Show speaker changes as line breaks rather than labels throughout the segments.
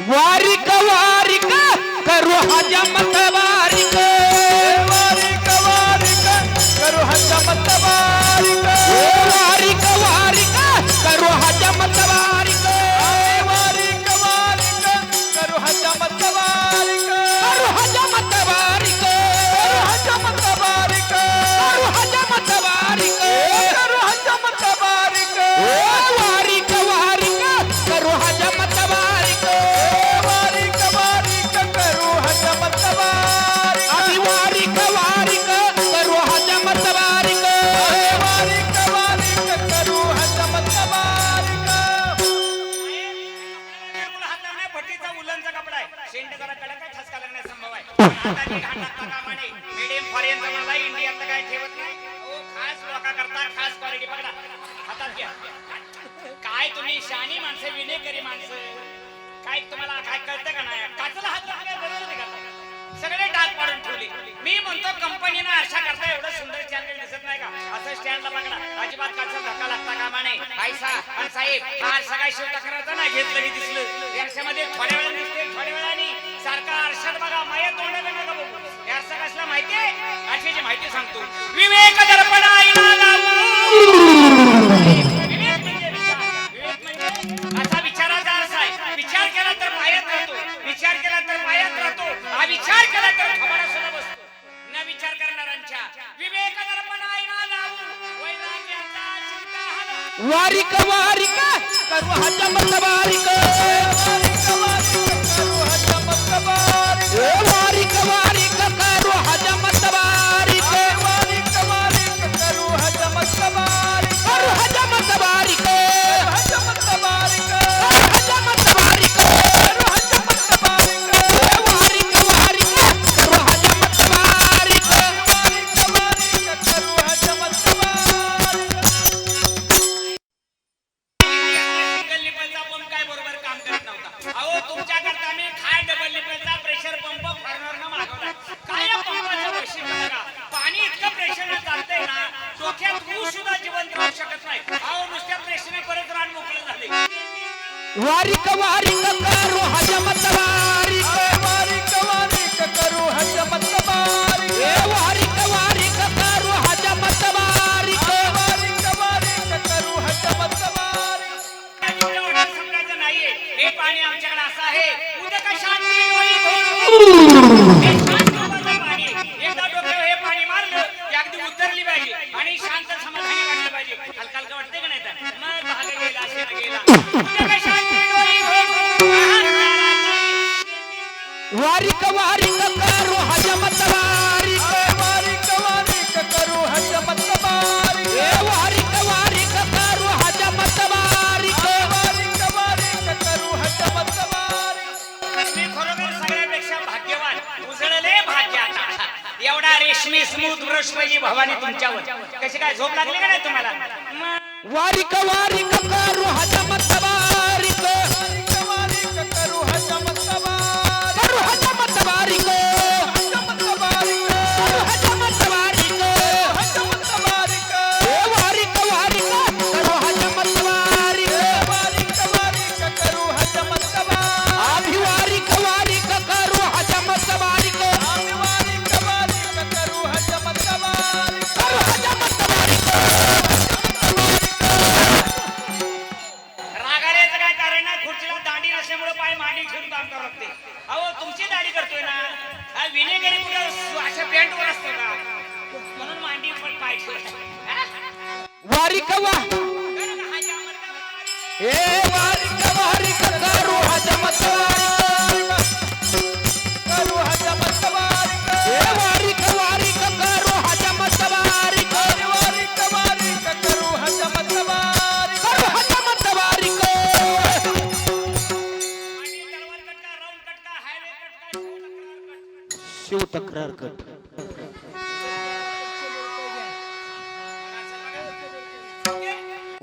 वारिक वारिक करू हजमत
कडक ठसका लागण्यास संभव आहे. घाण लागता मीडियम इंडियातलं काय ठेवत नाही. ओ खास लोका करता खास क्वालिटी पकडा हातात घ्या. काय तुम्ही शानी माणसं विनेकरी माणसं? काय तुम्हाला काय कळतं का नाही? काचला हात लावला बरोबर नाही का? सगळे डाग पाडून ठेवले. मी म्हणतो कंपनीनं आशा करता एवढं सुंदर स्टँड दिसत नाही का? असं स्टँडला बघा अजिबात काचा धक्का लागता कामा नाही आयसा आणि साहेब फार सगळा शिव तक्रारचा ना घेतलं की दिसलं. याच्यामध्ये थोड्या वेळा दिसते थोड्या वेळाने. सारखा आरशात बघा माया तोंडाला नका बघू याचा कसला माहितीये आठवीची माहिती सांगतो. विवेक दर्पण आईला म्हणजे म्हणजे असा विचाराचा अर्थ आहे. विचार केला तर पायात राहतो. विचार केला तर पायात राहतो. हा विचार केला तर खबारा सुद्धा बसतो. न विचार करणाऱ्यांच्या विवेक दर्पण आईला लावू वैराग्याचा चिंता
वारिक वारिक करू हजमत वारिक
वारिक. वारिक वारिक
करू हजमत वारिक.
वारिक वारिक करू हजमत वारिक.
वारिक
वारिक
करू हजमत वारिक.
वारिक
वारिक करू हजमत वारिक.
समजायचं नाहीये. हे पाणी आमच्याकडे असं आहे. उद्या शांती डोळी. हे शांत पाणी एकदा डोक्यावर हे पाणी मारलं की अगदी उतरली पाहिजे आणि शांत समाधानी वाटलं पाहिजे. भवानी तुमच्यावर. कशी काय झोप लागली का नाही तुम्हाला?
वारिक वारिक करू हजमत वारिक
अहो तुमची दाढी करतोय ना? हा विनेगरी सु- अशा पॅन्टवर असते का म्हणून मांडी पण पाय ठेवला
वारिक वा ए तक्रार कट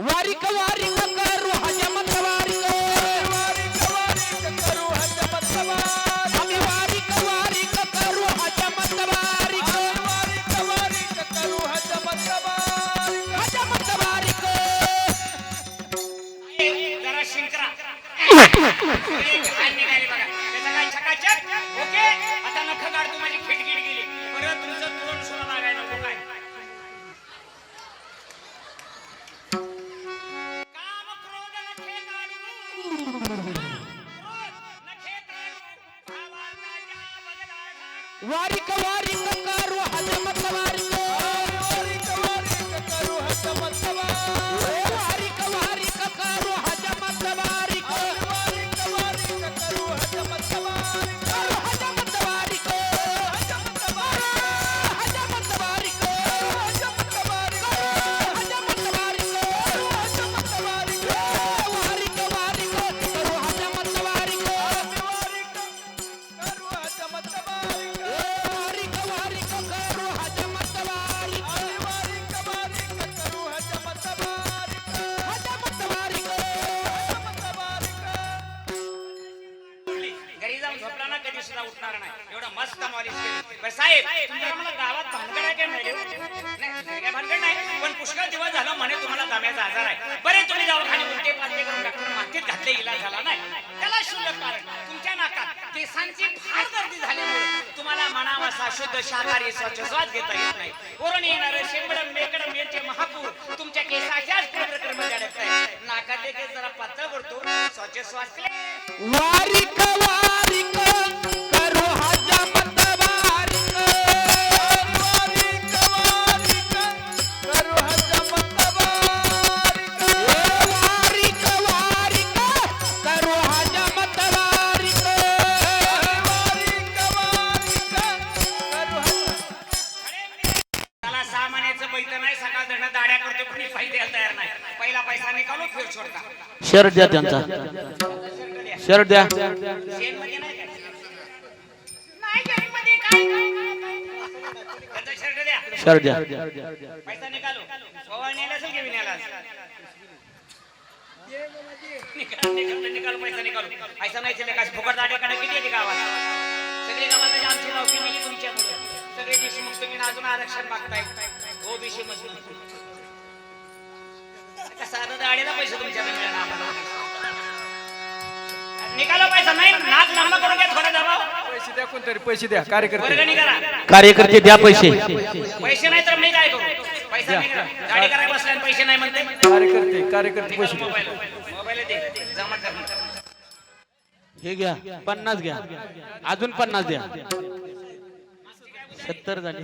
वारिक वारिक करू आम्ही
जरा शिंकरा.
वारिक वारिक
वारी वारी
घरी जाऊन झोपला ना कधी सुद्धा उठणार नाही. एवढं मस्त मॉलिश केली. बरं साहेब तुमच्या मला गावात भानगड आहे काय मिळेल नाही काय भानगड नाही. पण पुष्कळ दिवस झालं म्हणे तुम्हाला दम्याचा आजार आहे. बरे तुम्ही दवाखाने उलटे पालटे करून डॉक्टर मातीत घातले इलाज झाला नाही. त्याला शुल्लक कारण तुमच्या नाकात केसांची फार गर्दी झाल्यामुळे तुम्हाला म्हणावा शुद्ध शाकाहारी स्वच्छ घेता येत नाही. वरून येणार शेंबडम बेकडम यांचे महापूर तुमच्या केसाच्याच प्रक्रम अडकत आहे नाकातले केस जरा पातळ करतो स्वच्छ श्वास केले
वारिक
शर्ट द्या त्यांचा. शर्ट द्या.
शर्ट अजून आरक्षण मागताय ओबीसी मधून साधा दाढीला पैसे तुमच्याकडे मिळणार आम्हाला निकाला पैसा नाही नाक लांबा करून घ्या थोडा दबाव.
पैसे द्या कोणतरी पैसे द्या कार्यकर्ते.
वर्गणी करा
कार्यकर्ते द्या पैसे.
पैसे नाही तर मी काय करू? पैसा नाही करा गाडी करायला बसल्या आणि पैसे नाही म्हणते.
कार्यकर्ते कार्यकर्ते पैसे द्या.
मोबाईल मोबाईल दे जमा कर.
हे घ्या पन्नास घ्या. अजून पन्नास द्या. सत्तर झाले.